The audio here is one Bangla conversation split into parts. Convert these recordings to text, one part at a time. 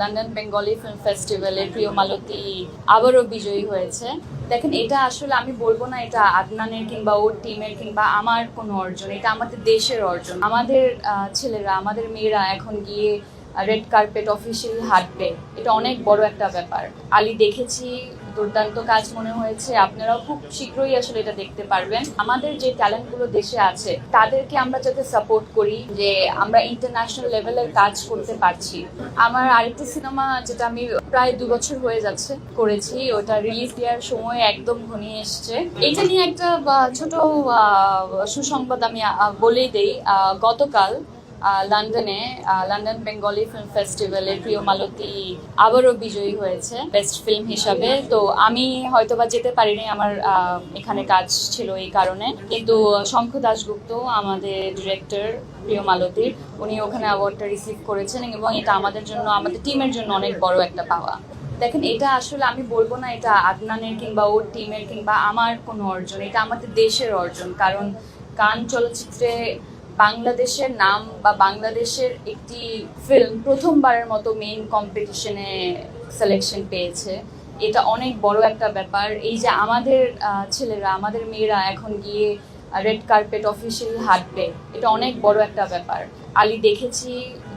লন্ডন বেঙ্গলি ফিল্ম ফেস্টিভ্যালে প্রিয় মালতী আবারও বিজয়ী হয়েছে। দেখেন, এটা আসলে আমি বলব না এটা আদনানের কিংবা ওর টিমের কিংবা আমার কোনো অর্জন, এটা আমাদের দেশের অর্জন। আমাদের ছেলেরা, আমাদের মেয়েরা এখন গিয়ে রেড কার্পেট অফিসিয়াল হাঁটবে, এটা অনেক বড় একটা ব্যাপার। আলি, দেখেছি দুর্দান্ত কাজ মনে হয়েছে। আপনারাও খুব শীঘ্রই আসলে এটা দেখতে পারবেন। আমাদের যে ট্যালেন্টগুলো দেশে আছে, তাদেরকে আমরা যাতে সাপোর্ট করি যে আমরা ইন্টারন্যাশনাল লেভেলের কাজ করতে পারছি। আমার আরেকটি সিনেমা যেটা আমি প্রায় দু বছর হয়ে যাচ্ছে, করেছি, ওটা রিলিজ দেওয়ার সময় একদম ঘনিয়ে এসছে। এটা নিয়ে একটা ছোট সুসংবাদ আমি বলেই দেই। গতকাল লন্ডনে লন্ডন বেঙ্গলি ফিল্ম ফেস্টিভ্যালে প্রিয় মালতী আবারও বিজয়ী হয়েছে, বেস্ট ফিল্ম হিসাবে। তো আমি হয়তোবা যেতে পারিনি, আমার এখানে কাজ ছিল এই কারণে। কিন্তু শঙ্খ দাশগুপ্ত, আমাদের ডিরেক্টর প্রিয় মালতীর উনি ওখানে অ্যাওয়ার্ডটা রিসিভ করেছেন এবং এটা আমাদের জন্য, আমাদের টিমের জন্য অনেক বড় একটা পাওয়া। দেখেন, এটা আসলে আমি বলব না, এটা আদনানের কিংবা ওর টিমের কিংবা আমার কোনো অর্জন, এটা আমাদের দেশের অর্জন। কারণ কান চলচ্চিত্রে বাংলাদেশের নাম বা বাংলাদেশের একটি ফিল্ম প্রথমবারের মতো মেইন কম্পিটিশনে সিলেকশন পেয়েছে। এটা অনেক বড় একটা ব্যাপার। এই যে আমাদের ছেলেরা, আমাদের মেয়েরা এখন গিয়ে রেড কার্পেট অফিসিয়ালি হাঁটবে, এটা অনেক বড় একটা ব্যাপার। আলি, দেখেছি,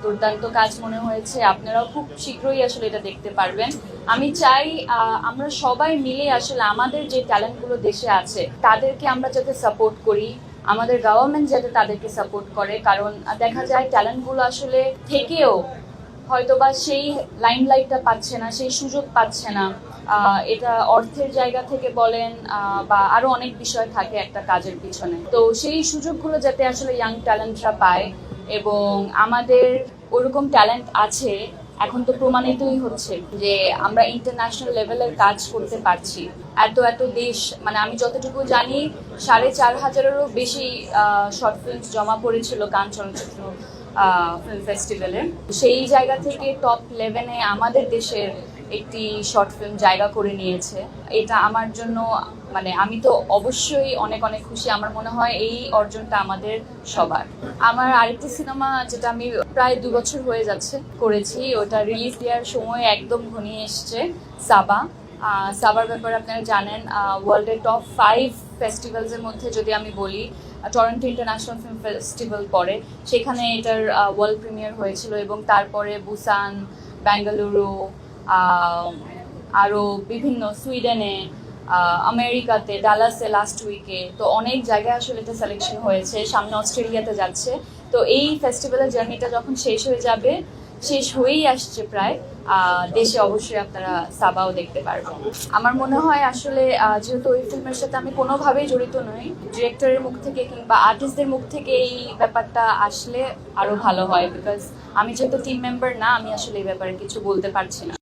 দুর্দান্ত কাজ মনে হয়েছে। আপনারাও খুব শীঘ্রই আসলে এটা দেখতে পারবেন। আমি চাই আমরা সবাই মিলে আসলে আমাদের যে ট্যালেন্টগুলো দেশে আছে, তাদেরকে আমরা যাতে সাপোর্ট করি। আমাদের গভর্নমেন্ট যাতে তাদেরকে সাপোর্ট করে, কারণ দেখা যায় ট্যালেন্টগুলো আসলে থেকেও হয়তোবা সেই লাইমলাইটটা পাচ্ছে না, সেই সুযোগ পাচ্ছে না। এটা অর্থের জায়গা থেকে বলেন বা আরও অনেক বিষয় থাকে একটা কাজের পিছনে। তো সেই সুযোগগুলো যাতে আসলে ইয়াং ট্যালেন্টরা পায় এবং আমাদের ওরকম ট্যালেন্ট আছে এখন তো প্রমাণিতই হচ্ছে যে আমরা ইন্টারন্যাশনাল লেভেলের কাজ করতে পারছি। এত এত দেশ মানে আমি যতটুকু জানি, সাড়ে চার হাজারেরও বেশি শর্ট ফিল্মস জমা পড়েছিল গান চলচ্চিত্র ফিল্ম ফেস্টিভ্যালে সেই জায়গা থেকে টপ লেভেনে আমাদের দেশের একটি শর্ট ফিল্ম জায়গা করে নিয়েছে। এটা আমার জন্য মানে আমি তো অবশ্যই অনেক অনেক খুশি। আমার মনে হয় এই অর্জনটা আমাদের সবার। আমার আরেকটি সিনেমা যেটা আমি প্রায় দু বছর হয়ে যাচ্ছে করেছি ওটা রিলিজ দেওয়ার সময় একদম ঘনিয়ে এসছে সাবা। সাবার ব্যাপারে আপনারা জানেন ওয়ার্ল্ডের টপ ফাইভ ফেস্টিভ্যালসের মধ্যে যদি আমি বলি টরন্টো ইন্টারন্যাশনাল ফিল্ম ফেস্টিভ্যাল পড়ে সেখানে এটার ওয়ার্ল্ড প্রিমিয়ার হয়েছিল এবং তারপরে বুসান বেঙ্গালুরু আহ, আরও বিভিন্ন সুইডেনে আমেরিকাতে, ডালাসে লাস্ট উইকে তো অনেক জায়গায় আসলে এটা সিলেকশন হয়েছে। সামনে অস্ট্রেলিয়াতে যাচ্ছে। তো এই ফেস্টিভ্যালের জার্নিটা যখন শেষ হয়ে যাবে, শেষ হয়েই আসছে প্রায় দেশে অবশ্যই আপনারা সাবাও দেখতে পারবেন। আমার মনে হয় আসলে যেহেতু ওই ফিল্মের সাথে আমি কোনোভাবেই জড়িত নই ডিরেক্টরের মুখ থেকে কিংবা আর্টিস্টদের মুখ থেকে এই ব্যাপারটা আসলে আরও ভালো হয় বিকজ আমি যেহেতু টিম মেম্বার না, আমি আসলে এই ব্যাপারে কিছু বলতে পারছি না।